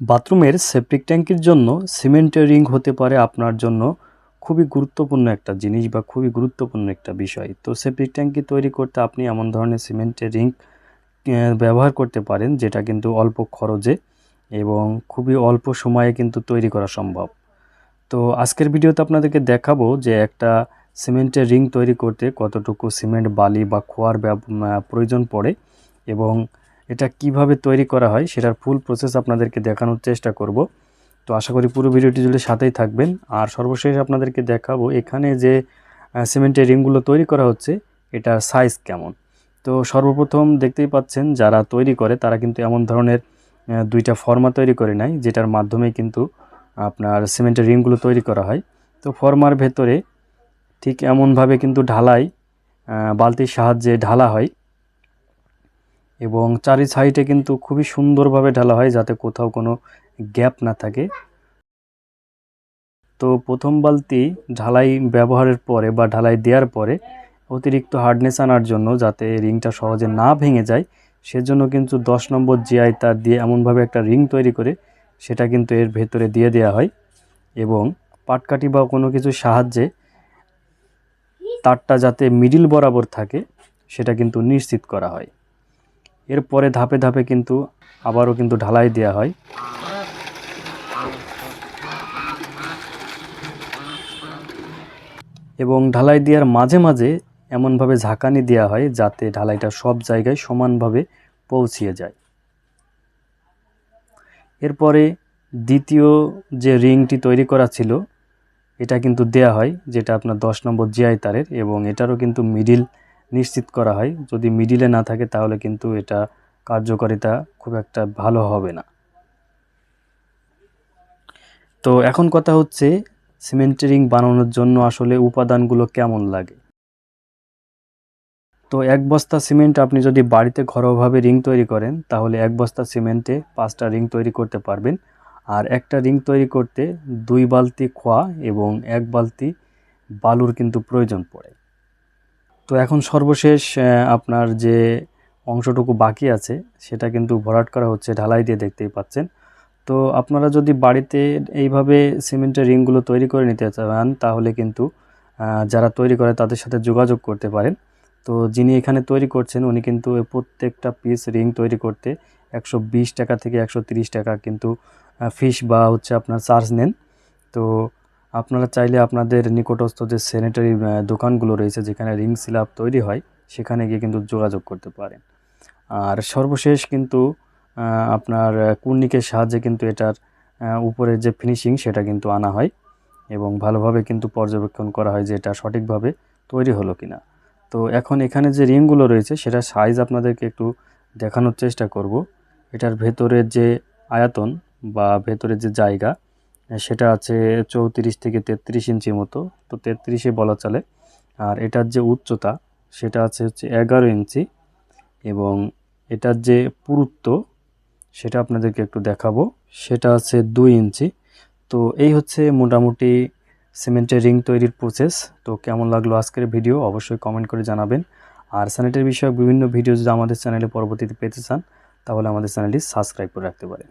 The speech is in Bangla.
বাথরুমের সেপটিক ট্যাঙ্কির জন্য সিমেন্টের রিং হতে পারে আপনার জন্য খুবই গুরুত্বপূর্ণ একটা জিনিস বা খুবই গুরুত্বপূর্ণ একটা বিষয়। তো সেপটিক ট্যাঙ্কি তৈরি করতে আপনি এমন ধরনের সিমেন্টের রিং ব্যবহার করতে পারেন যেটা কিন্তু অল্প খরচে এবং খুবই অল্প সময়ে কিন্তু তৈরি করা সম্ভব। তো আজকের ভিডিওতে আপনাদেরকে দেখাবো যে একটা সিমেন্টের রিং তৈরি করতে কতটুকু সিমেন্ট বালি বা খোয়ার প্রয়োজন পড়ে এবং এটা কীভাবে তৈরি করা হয় সেটার ফুল প্রসেস আপনাদেরকে দেখানোর চেষ্টা করব। তো আশা করি পুরো ভিডিওটি জুড়ে সাথেই থাকবেন। আর সর্বশেষ আপনাদেরকে দেখাবো এখানে যে সিমেন্টের রিংগুলো তৈরি করা হচ্ছে এটার সাইজ কেমন? তো সর্বপ্রথম দেখতেই পাচ্ছেন যারা তৈরি করে তারা কিন্তু এমন ধরনের দুইটা ফর্মা তৈরি করে নেয় যেটার মাধ্যমে কিন্তু আপনার সিমেন্টের রিংগুলো তৈরি করা হয়। তো ফর্মার ভেতরে ঠিক এমনভাবে কিন্তু ঢালাই বালতির সাহায্যে ঢালা হয়। এবং চারি সাইডে কিন্তু খুবই সুন্দরভাবে ঢালা হয় যাতে কোথাও কোনো গ্যাপ না থাকে। তো প্রথম বালতি ঢালাই ব্যবহারের পরে বা ঢালাই দেওয়ার পরে অতিরিক্ত হার্ডনেস আনার জন্য যাতে রিংটা সহজে না ভেঙে যায়, সেজন্য কিন্তু দশ নম্বর জিআই তার দিয়ে এমনভাবে একটা রিং তৈরি করে সেটা কিন্তু এর ভেতরে দিয়ে দেওয়া হয় এবং পাটকাঠি বা কোনো কিছুর সাহায্যে তারটা যাতে মিডিল বরাবর থাকে, সেটা কিন্তু নিশ্চিত করা হয়। এরপরে ধাপে ধাপে কিন্তু আবারও কিন্তু ঢালাই দেওয়া হয়। এবং ঢালাই দেওয়ার মাঝে মাঝে এমনভাবে ঝাঁকানি দেওয়া হয় যাতে ঢালাইটা সব জায়গায় সমানভাবে পৌঁছিয়ে যায়। এরপরে দ্বিতীয় যে রিংটি তৈরি করা ছিল, এটা কিন্তু দেয়া হয়, যেটা আপনার দশ নম্বর জিআই তারের, এবং এটারও কিন্তু মিডিল নিশ্চিত করা হয়। যদি মিডিলে না থাকে তাহলে কিন্তু এটা কার্যকারিতা খুব একটা ভালো হবে না। তো এখন কথা হচ্ছে সিমেন্টের বানানোর জন্য আসলে উপাদানগুলো কেমন লাগে? তো এক বস্তা সিমেন্ট আপনি যদি বাড়িতে ঘরোয়াভাবে রিং তৈরি করেন, তাহলে এক বস্তা সিমেন্টে পাঁচটা রিং তৈরি করতে পারবেন। আর একটা রিং তৈরি করতে দুই বালতি খোয়া এবং এক বালতি বালুর কিন্তু প্রয়োজন পড়ে। তো এখন সর্বশেষ আপনার যে অংশটুকু বাকি আছে, সেটা কিন্তু ভরাট করা হচ্ছে, ঢালাই দিয়ে দেখতেই পাচ্ছেন। তো আপনারা যদি বাড়িতে এইভাবে সিমেন্টের রিংগুলো তৈরি করে নিতে চান, তাহলে কিন্তু যারা তৈরি করে তাদের সাথে যোগাযোগ করতে পারেন। তো যিনি এখানে তৈরি করছেন, উনি কিন্তু প্রত্যেকটা পিস রিং তৈরি করতে একশো বিশ টাকা থেকে একশো টাকা কিন্তু ফিস বা হচ্ছে আপনার চার্জ নেন। তো আপনারা চাইলে আপনাদের নিকটস্থ যে স্যানিটারি দোকানগুলো রয়েছে, যেখানে রিং সিলাপ তৈরি হয়, সেখানে গিয়ে কিন্তু যোগাযোগ করতে পারেন। আর সর্বশেষ কিন্তু আপনার কুর্নিকের সাহায্যে কিন্তু এটার উপরে যে ফিনিশিং সেটা কিন্তু আনা হয় এবং ভালোভাবে কিন্তু পর্যবেক্ষণ করা হয় যে এটা সঠিকভাবে তৈরি হলো কিনা। তো এখন এখানে যে রিংগুলো রয়েছে সেটা সাইজ আপনাদেরকে একটু দেখানোর চেষ্টা করব। এটার ভেতরের যে আয়তন বা ভেতরের যে জায়গা সেটা আছে চৌত্রিশ থেকে তেত্রিশ ইঞ্চি মতো। তো তেত্রিশে বলা চলে। আর এটার যে উচ্চতা, সেটা আছে হচ্ছে এগারো ইঞ্চি। এবং এটার যে পুরুত্ব, সেটা আপনাদেরকে একটু দেখাবো। সেটা আছে দুই ইঞ্চি। তো এই হচ্ছে মোটামুটি সিমেন্টের রিং তৈরির প্রসেস তো কেমন লাগল আজকের ভিডিও অবশ্যই কমেন্ট করে জানাবেন। আর স্যানিটারি বিষয়ক বিভিন্ন ভিডিও যদি আমাদের চ্যানেলে পরবর্তীতে পেতে চান, তাহলে আমাদের চ্যানেলটি সাবস্ক্রাইব করে রাখতে পারেন।